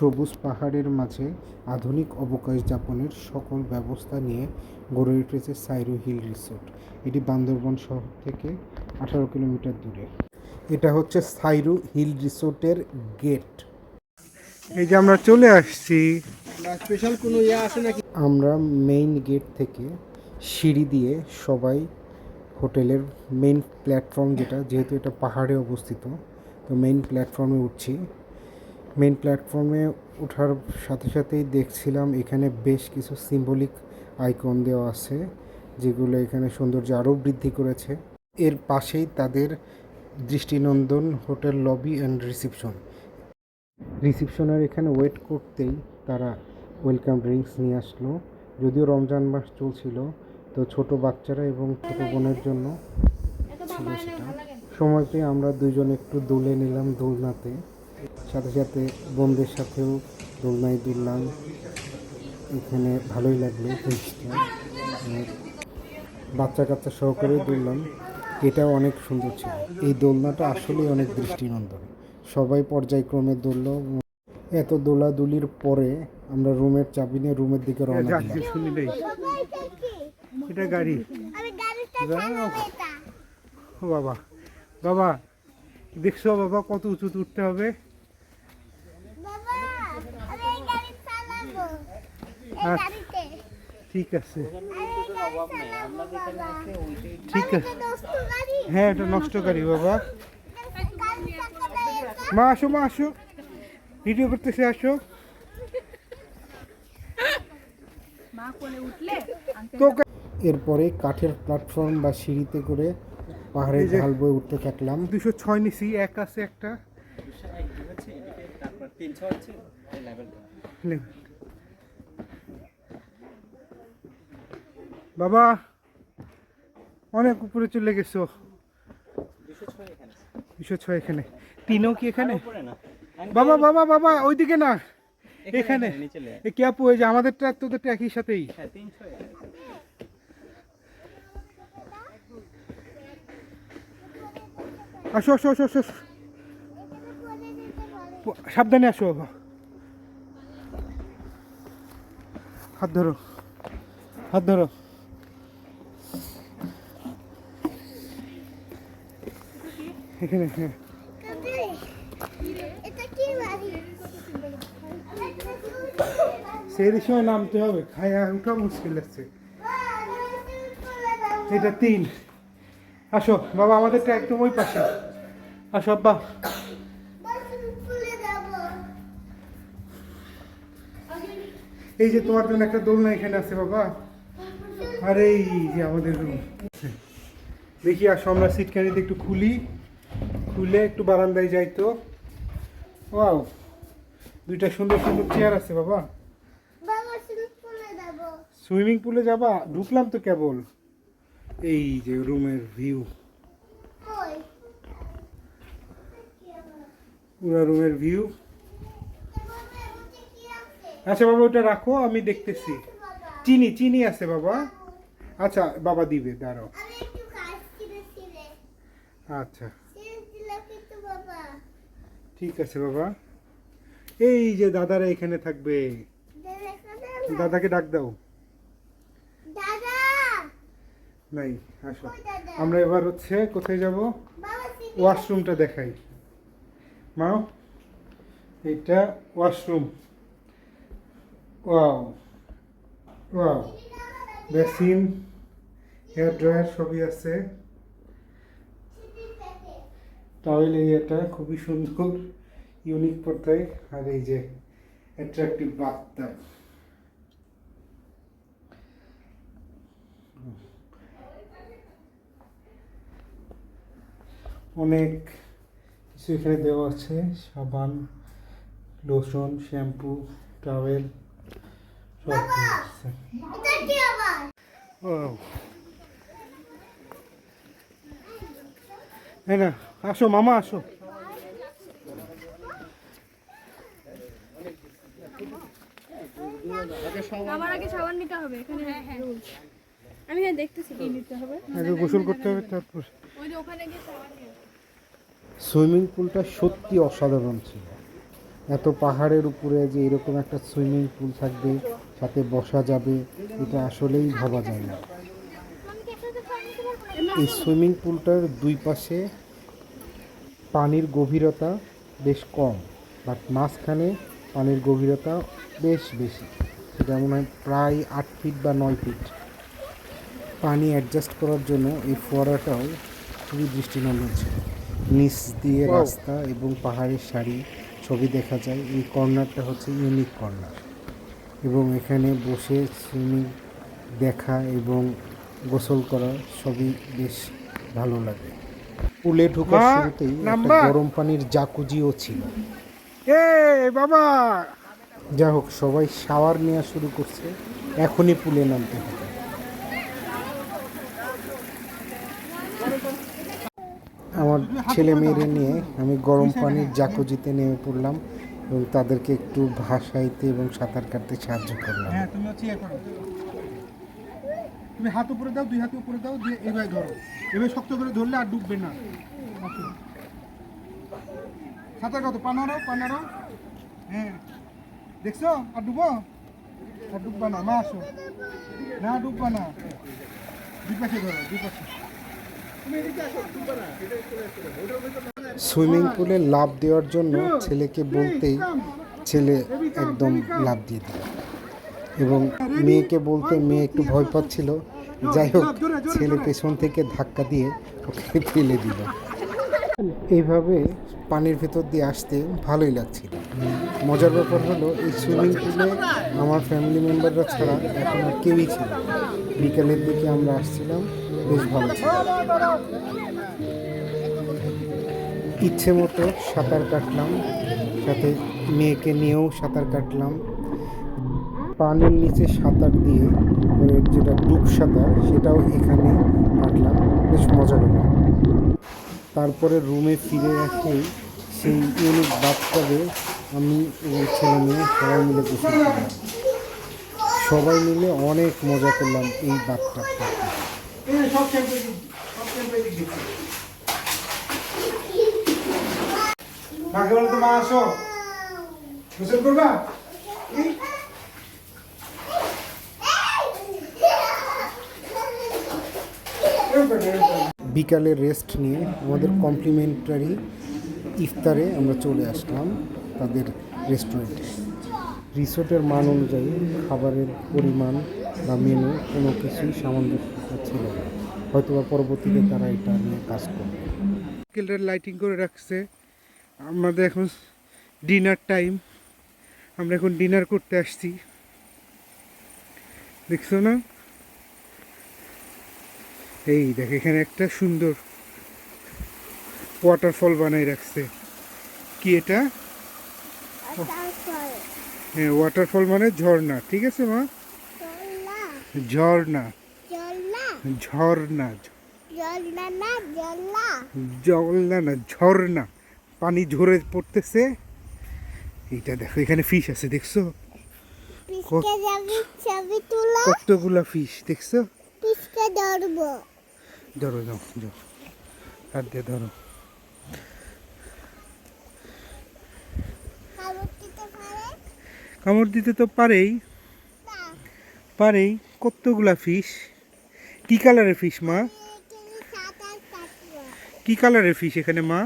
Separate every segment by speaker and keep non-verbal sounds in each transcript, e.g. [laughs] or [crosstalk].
Speaker 1: সবুজ পাহাড়ের মাঝে আধুনিক অবকাশ যাপনের সকল ব্যবস্থা নিয়ে গড়ে উঠেছে সাইরো হিল রিসোর্ট। এটি বান্দরবন শহর থেকে আঠারো কিলোমিটার দূরে। এটা হচ্ছে সাইরো হিল রিসোর্টের গেট। এই যে আমরা চলে আসছি।
Speaker 2: স্পেশাল কোনো ইয়ে আছে নাকি?
Speaker 1: আমরা মেইন গেট থেকে সিঁড়ি দিয়ে সবাই হোটেলের মেইন প্ল্যাটফর্ম যেটা যেহেতু এটা পাহাড়ে অবস্থিত তো মেইন প্ল্যাটফর্মে উঠছি। মেইন প্ল্যাটফর্মে ওঠার সাথে সাথেই দেখছিলাম এখানে বেশ কিছু সিম্বলিক আইকন দেওয়া আছে, যেগুলো এখানে সৌন্দর্য আরও বৃদ্ধি করেছে। এর পাশেই তাদের দৃষ্টিনন্দন হোটেল লবি অ্যান্ড রিসিপশন রিসিপশনের এখানে ওয়েট করতেই তারা ওয়েলকাম ড্রিঙ্কস নিয়ে আসলো। যদিও রমজান মাস চলছিল, তো ছোট বাচ্চারা এবং ছোট বোনের জন্য ছিল সেটা। সময় পেয়ে আমরা দুজন একটু দোলে নিলাম দোলনাতে। সাথে সাথে বোনদের সাথেও দোলনায় দুললাম। এখানে ভালোই লাগল জিনিসটা। বাচ্চা কাচ্চা সহকারে দুললাম। এটাও অনেক সুন্দর ছিল। এই দোলনাটা আসলেই অনেক দৃষ্টিনন্দন। সবাই পর্যায়ক্রমে দোললো। এত দোলাদুলির পরে আমরা রুমের চাবি নিয়ে রুমের দিকে রওনা দিলাম।
Speaker 2: এটা গাড়ি। বাবা। বাবা দেখছ বাবা কত উঁচুতে উঠতে হবে
Speaker 3: বাবা আমি এই গাড়ি চালাবো এই
Speaker 2: আচ্ছা।
Speaker 3: গাড়িতে
Speaker 2: ঠিক আছে। ঠিক আছে। হ্যাঁ এটা নষ্ট গাড়ি বাবা। মা আসো মা আসো। ভিডিও করতেছে আসো।
Speaker 1: এরপরে কাঠের প্ল্যাটফর্ম বা সিঁড়িতে করে
Speaker 2: পাহাড়ে
Speaker 1: ঢাল বয়ে উঠতে থাকলাম।
Speaker 2: দুশো ছয় নিছি এক আছে একটা। লেভেল। বাবা অনেক উপরে চলে গেছো। দুশো ছয় এখানে। তিনও কি এখানে? বাবা বাবা বাবা ওইদিকে না। এখানে কে আপু এই যে আমাদেরটা তোদেরটা একই সাথেই? আসো আসো আসো আসো আসো। সাবধানে আসো হাত ধরো। হাত ধরো। এখানে [laughs] হ্যাঁ সেই সময় নামতে হবে খায়া উঠা মুশকিল আছে
Speaker 3: এটা
Speaker 2: তিন। আসো, বাবা আমাদেরটা একদম ওই পাশে। আসো, আব্বা। এই যে তোমার জন্য একটা দোলনা এখানে আছে, বাবা। আরে, এই যে আমাদের রুম দেখি, আসো, আমরা সিটকানিতে একটু খুলি। খুলে একটু বারান্দায় যাই তো। ওয়াও দুইটা সুন্দর সুন্দর চেয়ার আছে বাবা। সুইমিং পুলে যাবা। ঢুকলাম তো কেবল। এই যে রুমের ভিউ পুরো রুমের ভিউ আচ্ছা বাবা ওটা রাখো আমি দেখতেছি। চিনি চিনি আছে বাবা। আচ্ছা বাবা দিবে দাঁড়াও। আচ্ছা। ঠিক আছে বাবা। এই যে দাদারা এখানে থাকবে। দাদাকে ডাক দাও। নাই আসো। আমরা এবার হচ্ছে কোথায় যাব? ওয়াশরুমটা দেখাই। মা এটা washroom. Wow wow. Basin hair dryer সবই আছে। টাওয়েল এরিয়াটা খুবই সুন্দর ইউনিক পর্দায় আর এই যে অ্যাট্রাকটিভ বাথটাব অনেক কিছু এখানে দেওয়া আছে, সাবান লোশন শ্যাম্পু টাওয়েল সব না। আসো মামা আসো।
Speaker 4: আমার আগে সাবান নিতে হবে এখানে rules। আমি হ্যাঁ দেখতেছি কি নিতে হবে।
Speaker 2: আগে গোসল করতে হবে তারপর
Speaker 4: ওই যে ওখানে গিয়ে সাবান
Speaker 1: সুইমিং পুলটা সত্যি অসাধারণ ছিল। এত পাহাড়ের উপরে যে এরকম একটা সুইমিং পুল থাকবে সাথে বসা যাবে এটা আসলেই ভাবা যায় না? এই সুইমিং পুলটার দুই পাশে পানির গভীরতা বেশ কম বাট মাঝখানে পানির গভীরতা বেশ বেশি। সেটা মনে হয় প্রায় আট ফিট বা নয় ফিট পানি অ্যাডজাস্ট করার জন্য এই ফোয়ারাটাও খুবই দৃষ্টিনন্দন ছিল। নিচ দিয়ে রাস্তা এবং পাহাড়ের সারি ছবি দেখা যায়। এই কর্নারটা হচ্ছে ইউনিক কর্নার। এবং এখানে বসে সুইমিং দেখা এবং গোসল করা সবই বেশ ভালো লাগে। পুলে ঢোকার শুরুতেই একটা গরম পানির জাকুজিও ছিল।
Speaker 2: এ বাবা।
Speaker 1: যা হোক সবাই শাওয়ার নেওয়া শুরু করছে। এখনই পুলে নামতে হবে। আমার ছেলে মেয়েরে নিয়ে আমি গরম পানির জাকুজিতে নেমে পড়লাম এবং তাদেরকে একটু ভাসাইতে এবং সাঁতার কাটতে সাহায্য করলাম।
Speaker 2: হ্যাঁ তুমি হাত উপরে দাও দুই হাতে উপরে দাও দিয়ে এভাবে ধরো। এভাবে শক্ত করে ধরলে আর ডুববে না। সাঁতার কত পানারো পানারো হ্যাঁ। দেখছ? আর ডুবো? আর ডুববা না মা আসো। না ডুববা না। দুই পাশে ধরো দুই পাশে। তুমি এদিকে আসো ডুববা না
Speaker 1: সুইমিং পুলে লাভ দেওয়ার জন্য ছেলেকে বলতেই ছেলে একদম লাভ দিয়ে দিল। এবং মেয়েকে বলতে মেয়ে একটু ভয় পাচ্ছিল। যাই হোক, ছেলে পেছন থেকে ধাক্কা দিয়ে ওকে ফেলে দিল। এইভাবে পানির ভেতর দিয়ে আসতে ভালোই লাগছিল। মজার ব্যাপার হলো, এই সুইমিং পুলে আমার ফ্যামিলি মেম্বাররা ছাড়া এখন আর কেউই ছিল। বিকালের দিকে আমরা আসছিলাম, বেশ ভালো ছিল। ইচ্ছে মতো সাঁতার কাটলাম, সাথে মেয়েকে নিয়েও সাঁতার কাটলাম। পানির নিচে সাঁতার দিয়ে মানে যেটা ডুব সাঁতার, সেটাও এখানে কাটলাম। বেশ মজা পেলাম তারপরে রুমে ফিরে এসেই সেই ইউনিক বাথটাবে আমি এবং ছেলে মেয়ে সবাই মিলে করলাম সবাই মিলে অনেক মজা করলাম এই
Speaker 2: বলো তো মা আসো করবা এই, এরকম করে, এরকম করে।
Speaker 1: বিকালে রেস্ট নিয়ে আমাদের কমপ্লিমেন্টারি ইফতারে আমরা চলে আসলাম তাদের রেস্টুরেন্টে রিসোর্টের মান অনুযায়ী খাবারের পরিমাণ বা মেনু কোনো কিছুই সামঞ্জস্যতা ছিল না। হয়তো বা পরবর্তীতে তারা এটা নিয়ে কাজ করবে।
Speaker 2: লাইটিং করে রাখছে। আমাদের এখন ডিনার টাইম আমরা এখন ডিনার করতে আসছি। দেখছ না? এই দেখ এখানে একটা সুন্দর ওয়াটারফল বানাই রাখছে। কি এটা? হ্যাঁ ওয়াটারফল মানে ঝর্ণা ঠিক আছে মা? ঝর্ণা। ঝর্ণা।
Speaker 3: জল্লা না
Speaker 2: ঝর্ণা। পানি ঝরে পড়তেছে। এইটা দেখো এখানে ফিশ আছে দেখছ? কতগুলা ফিশ দেখছ?
Speaker 3: ধরবো।
Speaker 2: ধরো যাও যাও হাত দিয়ে ধরো। কামড় দিতে তো পারেই। পারেই। কতগুলা ফিস কি কালারের ফিস মা? কি কালারের ফিস এখানে মা?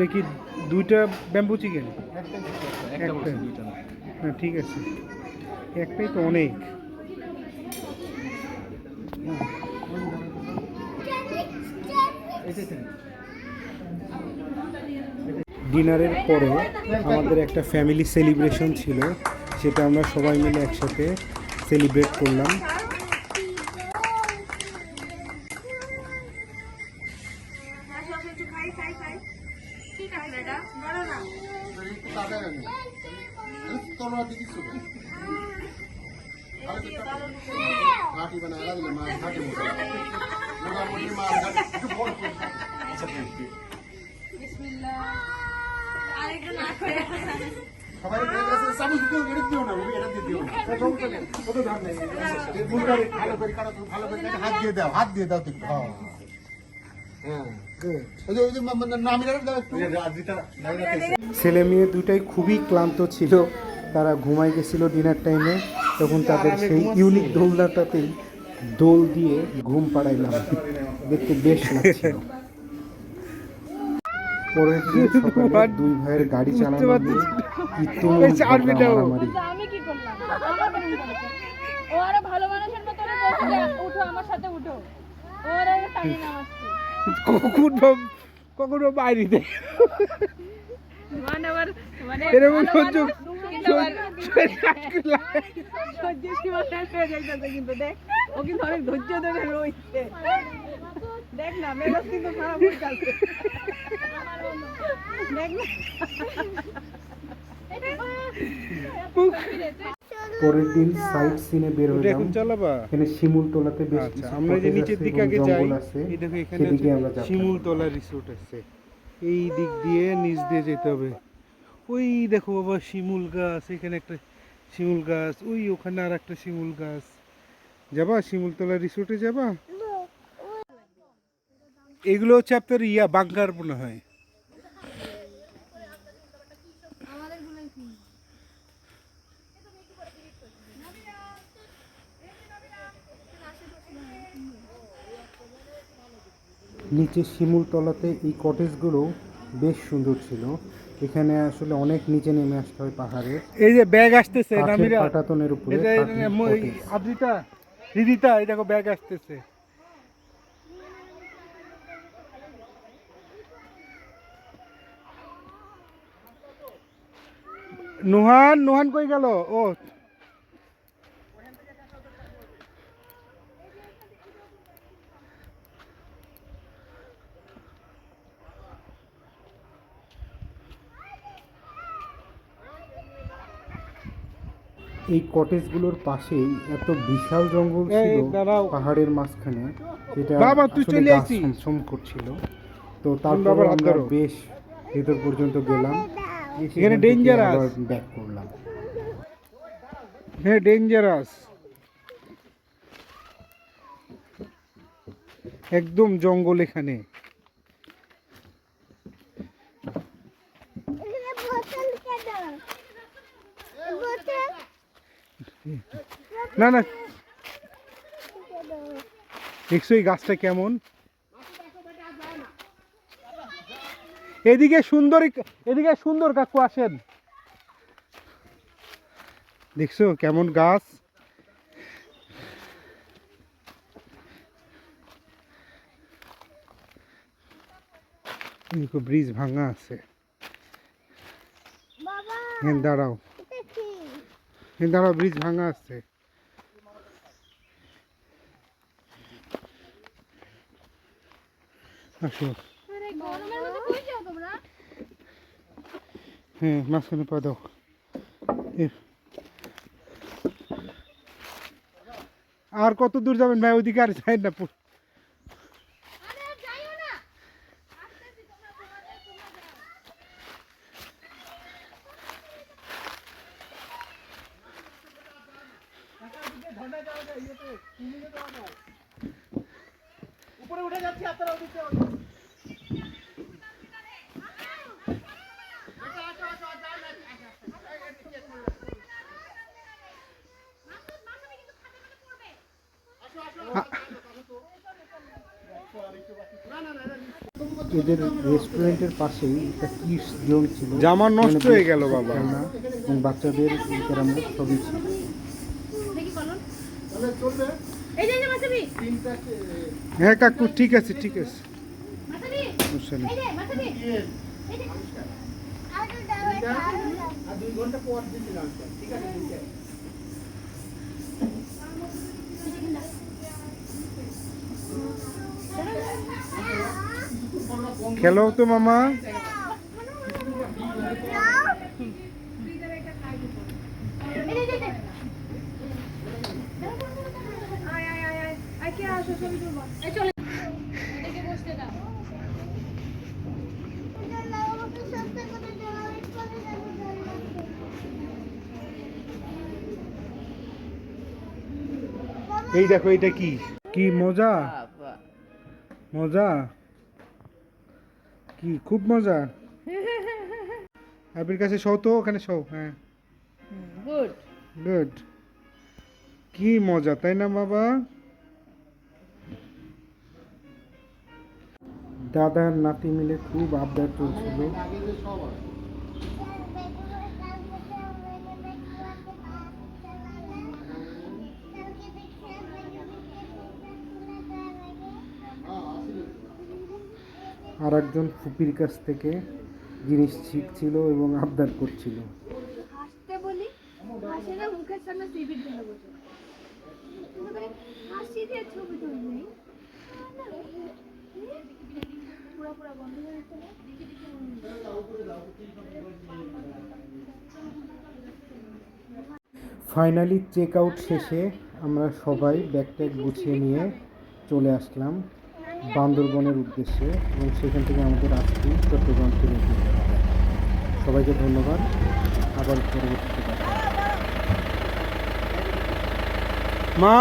Speaker 3: এটা
Speaker 2: কি দুইটা ব্যাম্বু চিকেন
Speaker 5: একটা
Speaker 2: হ্যাঁ ঠিক আছে। একটাই তো অনেক।
Speaker 1: ডিনারের পরে আমাদের একটা ফ্যামিলি সেলিব্রেশন ছিল সেটা আমরা সবাই মিলে একসাথে সেলিব্রেট করলাম।
Speaker 5: দিলে মাছ ঘাটি মোটামুটি মাছ ঘাটি। আচ্ছা, এটা দিয়ে হাত দিয়ে দাও হাত দিয়ে দাও তুমি
Speaker 1: ছেলে মেয়ে দুটাই খুবই ক্লান্ত ছিল। তারা ঘুমাই গেছিল ডিনার টাইমে তখন তাদের সেই ইউনিক দোলনাটাতেই দোল দিয়ে ঘুম পাড়াইলাম। দেখতে বেশ লাগছিল। পরের দিন সকালে দুই ভাইয়ের গাড়ি চালানো নিয়ে কি তুমুল মারামারি।
Speaker 4: কিন্তু আমি কি করলাম? আমার কেমন করেছে? ও আরও ভালো মানুষের মতো করে বলছে যে, উঠো আমার সাথে উঠো। ওরা টাইম নামাচ্ছে
Speaker 2: কখনো কখনো বাইরে দেয়
Speaker 4: মানে মানে
Speaker 2: এরকম সহ্য
Speaker 4: হয়ে ধরে রয়েছে দেখ না মেজাজ কিন্তু খারাপ হয়ে যাচ্ছে দেখ না।
Speaker 1: পরের দিন সাইড সিনে বের হলাম
Speaker 2: এখন চালাবা?
Speaker 1: এখানে শিমুল তোলাতে বেশ
Speaker 2: আচ্ছা
Speaker 1: কিছু
Speaker 2: আমরা যে নিচের দিকে আগে যাই। এই দেখো এখানে হচ্ছে শিমুলতলা রিসোর্ট আছে। এই দিক দিয়ে নিচ দিয়ে যেতে হবে। ওই দেখো বাবা শিমুল গাছ এখানে একটা শিমুল গাছ ওই ওখানে আর একটা শিমুল গাছ। যাবা? শিমুলতলা রিসোর্টে যাবা? এগুলো হচ্ছে আপনার ইয়া বাঙ্কার মনে হয়।
Speaker 1: নিচে শিমুল তলাতে এই কটেজগুলো বেশ সুন্দর ছিল। এখানে আসলে অনেক নিচে নেমে আসতে হয় পাহাড়ে।
Speaker 2: এই যে ব্যাগ আসতেছে
Speaker 1: পাটাতনের উপরে
Speaker 2: আবৃতা রিদিতা এই দেখো ব্যাগ আসতেছে। নুহান নুহান কই গেল? ও
Speaker 1: এই কটেজগুলোর পাশেই এত বিশাল জঙ্গল ছিল পাহাড়ের মাঝখানে যেটা
Speaker 2: বাবা, তুই
Speaker 1: আসলে
Speaker 2: চলে
Speaker 1: গা করছিল। তো তারপর আমরা বেশ ভেতর পর্যন্ত গেলাম।
Speaker 2: এখানে।
Speaker 1: আবার ব্যাক করলাম।
Speaker 2: হ্যাঁ ডেঞ্জারাস একদম জঙ্গল এখানে
Speaker 3: এখানে বোতল কেন বোতল
Speaker 2: না না। দেখছ এই গাছটা কেমন? এদিকে সুন্দর এদিকে সুন্দর কাকু আসেন। দেখছ কেমন গাছ? ব্রিজ ভাঙা আছে। হ্যাঁ দাঁড়াও। দাঁড়াও ব্রিজ ভাঙা আছে। হ্যাঁ মাঝখানে পা দাও। আর কত দূর যাবেন ভাই? ওইদিকে আর যাই না পু-
Speaker 4: আরে আর যাইও না আসতেছি তোমরা তোমাদের তোমরা যাও
Speaker 1: এদের রেস্টুরেন্টের পাশেই একটা কিডস জোন ছিল
Speaker 2: জামা নষ্ট হয়ে গেল বাবা।
Speaker 1: এবং বাচ্চাদের ক্যারামের সবই ছিল
Speaker 4: দেখি কলন এই যে এই যে মাসাবি
Speaker 2: হ্যাঁ কাকু ঠিক আছে ঠিক আছে। খেলো তো মামা।
Speaker 4: এই
Speaker 3: দেখো এটা কি? কি মজা? মজা? কি খুব মজা? আপনার কাছে শো তো ওখানে শো হ্যাঁ।
Speaker 6: গুড।
Speaker 3: গুড। কি মজা তাই না বাবা? দাদার নাতি মিলে খুব আবদার চলছিল আর একজন ফুপির কাছ থেকে জিনিস শিখছিল এবং আবদার করছিল।
Speaker 4: মুখের সামনে হাসি দিয়ে ছবি তুলবি।
Speaker 1: ফাইনালি চেক আউট শেষে আমরা সবাই ব্যাগ ট্যাগ গুছিয়ে নিয়ে চলে আসলাম বান্দরবনের উদ্দেশ্যে এবং সেখান থেকে আমাদের আজকে চট্টগ্রাম ফিরে সবাইকে ধন্যবাদ। আবার পরবর্তীতে
Speaker 3: মা!